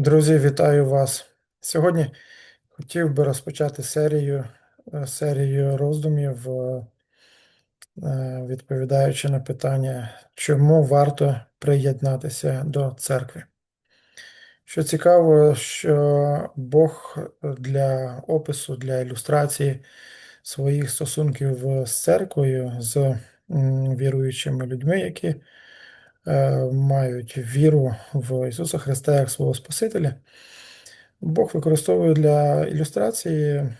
Друзі, вітаю вас. Сьогодні хотів би розпочати серію, е, серію роздумів, е, е, відповідаючи на питання, чому варто приєднатися до церкви. Що цікаво, що Бог для опису, для ілюстрації своїх стосунків з церквою, з віруючими людьми, які мають віру в Ісуса Христа як свого Спасителя. Бог використовує для ілюстрації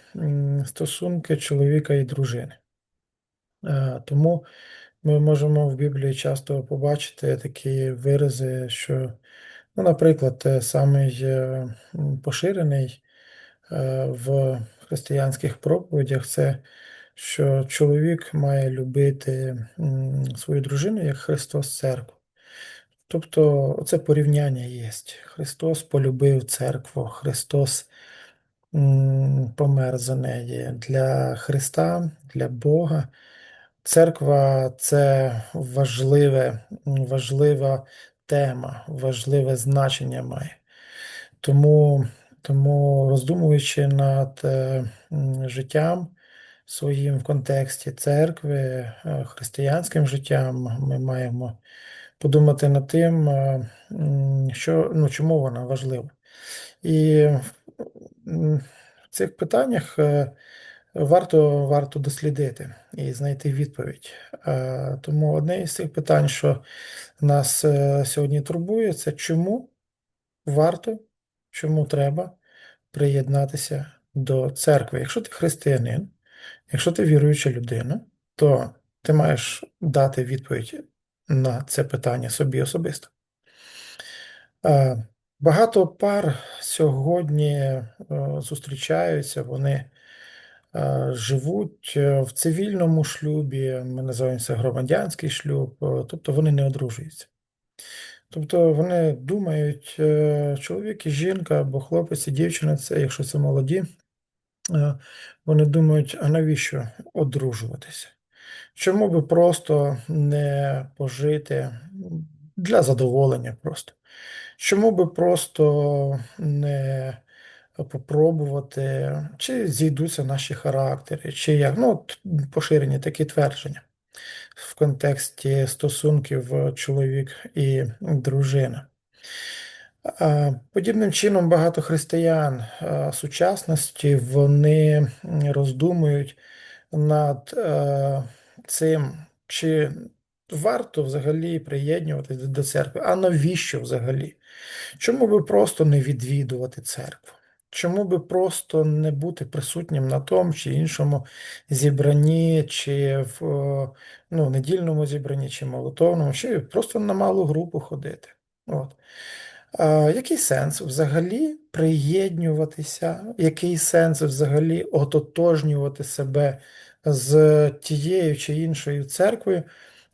стосунки чоловіка і дружини. Е, Тому ми можемо в Біблії часто побачити такі вирази, що, ну, наприклад, е, самий е, поширений е, в християнських проповідях це, що чоловік має любити свою дружину як Христос церкву. Тобто це порівняння є. Христос полюбив церкву, Христос помер за неї. Для Христа, для Бога. Церква це важливе, важлива тема, важливе значення має. Тому, тому роздумуючи над е, життям своїм в контексті церкви, е, християнським життям, ми маємо подумати над тим, е, що, ну, чому вона важлива. І в цих питаннях е, варто, варто дослідити і знайти відповідь. Е, Тому одне із цих питань, що нас сьогодні турбує, це чому варто, чому треба приєднатися до церкви. Якщо ти християнин, якщо ти віруюча людина, то ти маєш дати відповідь на це питання собі особисто. Е, Багато пар сьогодні е, зустрічаються, вони е, живуть в цивільному шлюбі, ми називаємо це громадянський шлюб, тобто вони не одружуються. Тобто вони думають, чоловік і жінка, або хлопець і дівчина, це, якщо це молоді, вони думають, а навіщо одружуватися? Чому би просто не пожити для задоволення просто? Чому би просто не попробувати, чи зійдуться наші характери, чи як? Ну, от поширені такі твердження в контексті стосунків чоловік і дружина. Подібним чином багато християн сучасності вони роздумують над е, цим, чи варто взагалі приєднуватися до церкви, а навіщо взагалі? Чому би просто не відвідувати церкву? Чому би просто не бути присутнім на тому чи іншому зібранні, чи в е, ну, недільному зібранні, чи молитовному, чи просто на малу групу ходити? От. А, Який сенс взагалі приєднуватися? Який сенс взагалі ототожнювати себе з тією чи іншою церквою?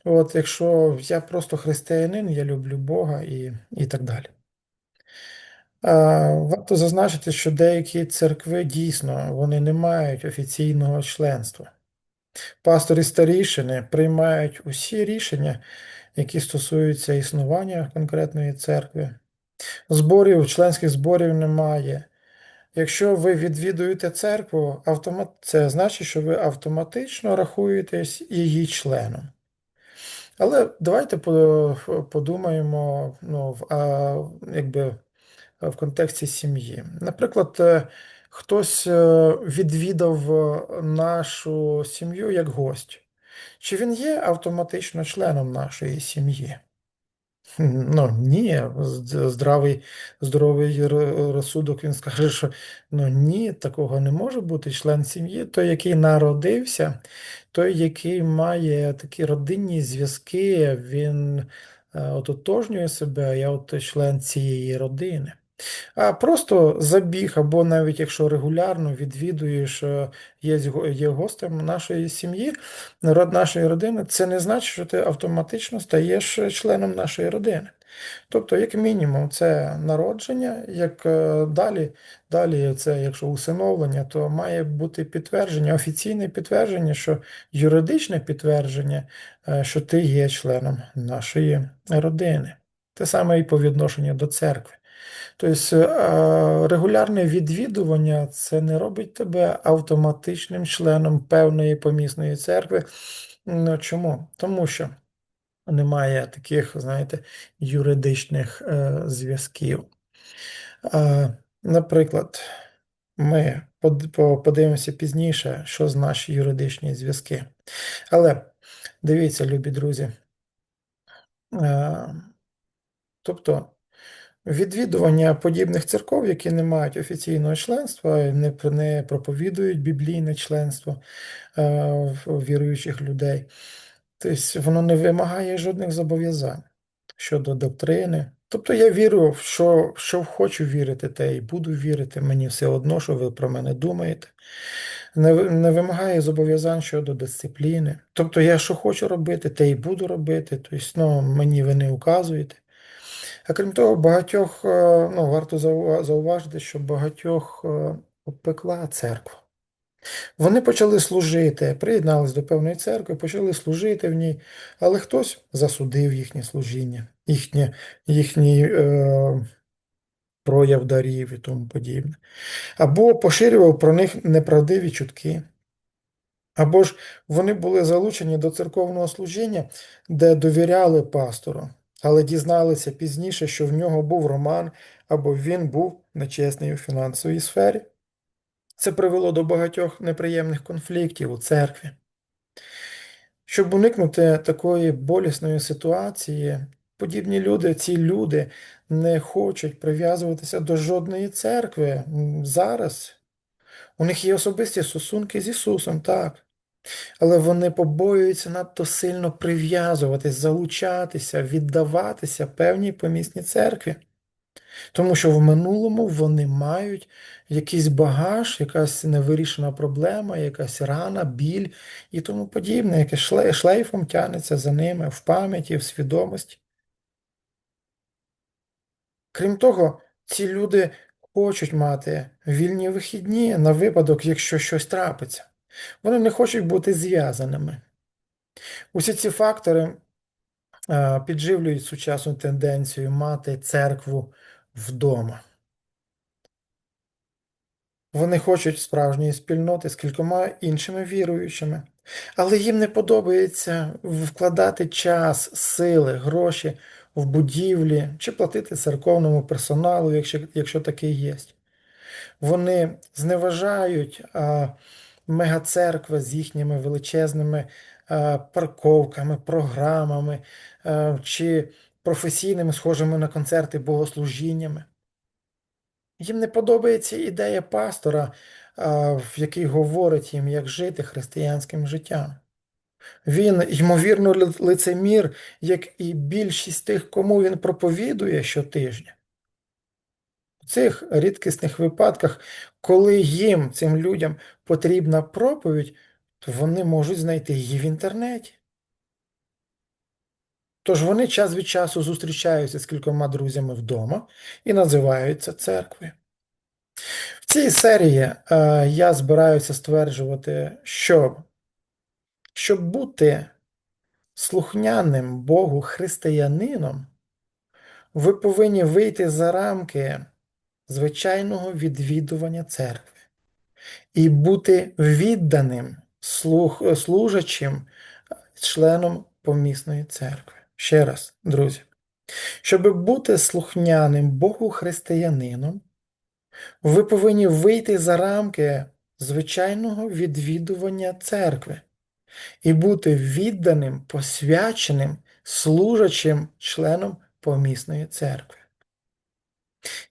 От, Якщо я просто християнин, я люблю Бога і, і так далі. А, Варто зазначити, що деякі церкви дійсно вони не мають офіційного членства. Пастори старішини приймають усі рішення, які стосуються існування конкретної церкви. Зборів, членських зборів немає. Якщо ви відвідуєте церкву, це значить, що ви автоматично рахуєтесь її членом. Але давайте подумаємо ну, якби, в контексті сім'ї. Наприклад, е, хтось е, відвідав нашу сім'ю як гость. Чи він є автоматично членом нашої сім'ї? Ну, ні, здравий, здоровий розсудок він скаже, що ну ні, такого не може бути. Член сім'ї, той, який народився, той, який має такі родинні зв'язки, він е, ототожнює себе, я от член цієї родини. А просто забіг, або навіть якщо регулярно відвідуєш, е, є є гостем нашої сім'ї, нашої родини, це не значить, що ти автоматично стаєш членом нашої родини. Тобто, як мінімум, це народження, як е, далі, далі це, якщо усиновлення, то має бути підтвердження, офіційне підтвердження, що юридичне підтвердження, е, що ти є членом нашої родини. Те саме і по відношенню до церкви. Тобто е, регулярне відвідування це не робить тебе автоматичним членом певної помісної церкви. Ну, Чому? Тому що немає таких, знаєте, юридичних е, зв'язків. Е, наприклад, ми подивимося пізніше, що значить юридичні зв'язки. Але дивіться, любі друзі. Е, тобто відвідування подібних церков, які не мають офіційного членства, не не проповідують біблійне членство е, віруючих людей, тобто воно не вимагає жодних зобов'язань щодо доктрини. Тобто я вірю, що що хочу вірити, те і буду вірити. Мені все одно, що ви про мене думаєте. Не не вимагає зобов'язань щодо дисципліни. Тобто я що хочу робити, те і буду робити. Тобто, ну, мені ви не указуєте. А крім того, багатьох, е, ну, варто зауважити, що багатьох е, обпекла церква. Вони почали служити, приєднались до певної церкви, почали служити в ній, але хтось засудив їхнє служіння, їхнє, їхній е, прояв дарів і тому подібне. Або поширював про них неправдиві чутки. Або ж вони були залучені до церковного служіння, де довіряли пастору, але дізналися пізніше, що в нього був роман, або він був нечесний у фінансовій сфері. Це привело до багатьох неприємних конфліктів у церкві. Щоб уникнути такої болісної ситуації, подібні люди, ці люди не хочуть прив'язуватися до жодної церкви зараз. У них є особисті стосунки з Ісусом, так. Але вони побоюються надто сильно прив'язуватись, залучатися, віддаватися певній помісній церкві. Тому що в минулому вони мають якийсь багаж, якась невирішена проблема, якась рана, біль і тому подібне, яке шлейфом тянеться за ними в пам'яті, в свідомості. Крім того, ці люди хочуть мати вільні вихідні на випадок, якщо щось трапиться. Вони не хочуть бути зв'язаними. Усі ці фактори підживлюють сучасну тенденцію мати церкву вдома. Вони хочуть справжньої спільноти з кількома іншими віруючими, але їм не подобається вкладати час, сили, гроші в будівлі чи платити церковному персоналу, якщо якщо такий є. Вони зневажають мегацеркви з їхніми величезними а, парковками, програмами а, чи професійними, схожими на концерти богослужіннями. Їм не подобається ідея пастора, в який говорить їм, як жити християнським життям. Він, ймовірно, лицемір, як і більшість тих, кому він проповідує щотижня. Цих рідкісних випадках, коли їм, цим людям, потрібна проповідь, то вони можуть знайти її в інтернеті. Тож вони час від часу зустрічаються з кількома друзями вдома і називаються церквою. В цій серії е, я збираюся стверджувати, що щоб бути слухняним Богу християнином, ви повинні вийти за рамки звичайного відвідування церкви і бути відданим слух, служачим членом помісної церкви. Ще раз, друзі, щоб бути слухняним Богу християнином, ви повинні вийти за рамки звичайного відвідування церкви і бути відданим, посвяченим, служачим членом помісної церкви.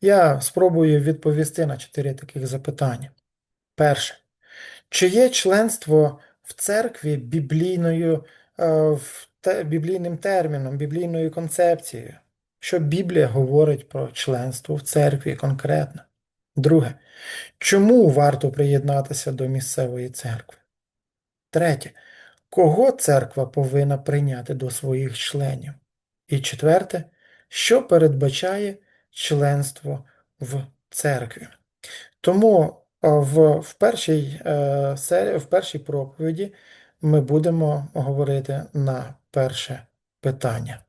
Я спробую відповісти на чотири таких запитання. Перше. Чи є членство в церкві біблійною е, біблійним терміном, біблійною концепцією? Що Біблія говорить про членство в церкві конкретно? Друге. Чому варто приєднатися до місцевої церкви? Третє. Кого церква повинна прийняти до своїх членів? І четверте, що передбачає членство в церкві? Тому в в, першій сері, в першій проповіді ми будемо говорити на перше питання.